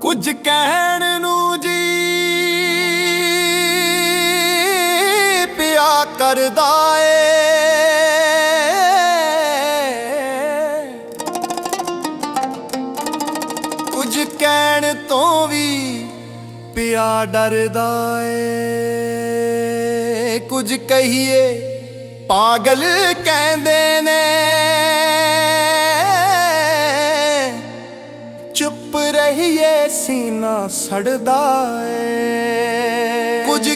ਕੁਝ ਕਹਿਣ ਨੂੰ ਜੀ ਪਿਆ ਕਰਦਾ ਏ। ਕੁਝ ਕਹਿਣ ਤੋਂ ਵੀ ਪਿਆ ਡਰਦਾ ਏ। ਕੁਝ ਕਹੀਏ ਪਾਗਲ ਕਹਿੰਦੇ ਸੜਦਾ ਏ। ਕੁਝ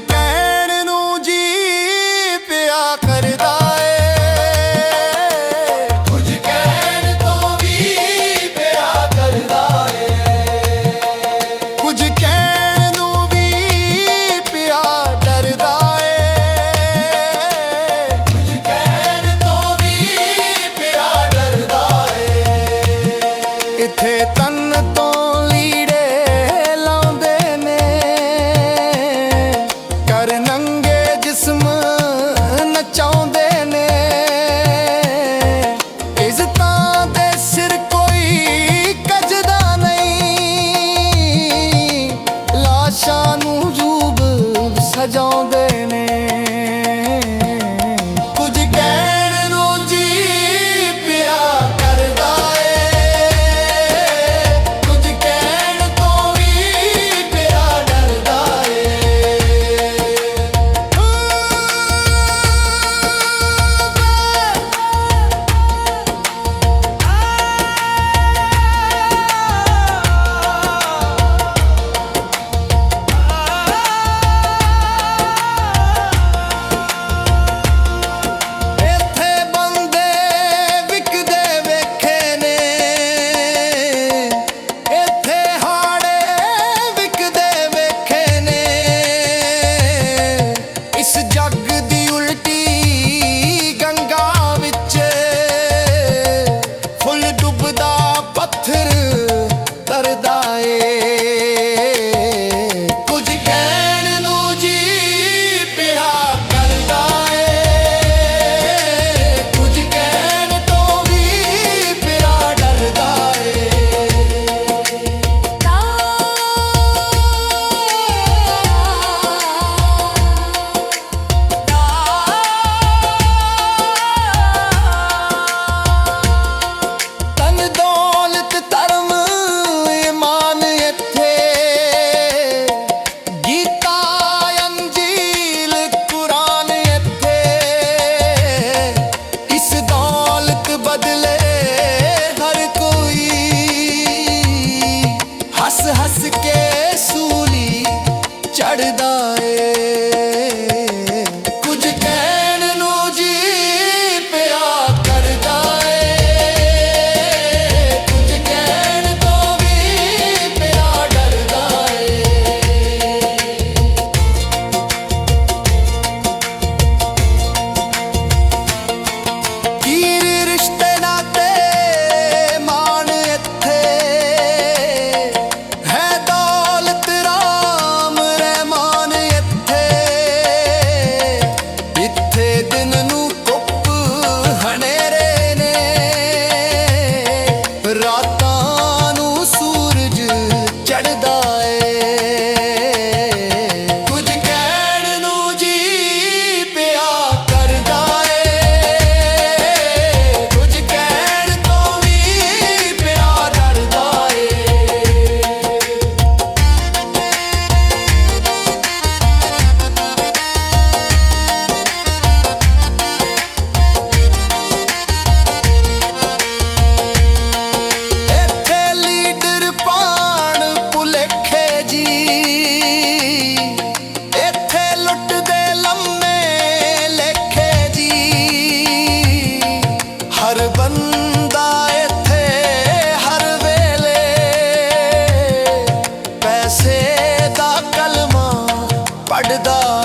dog.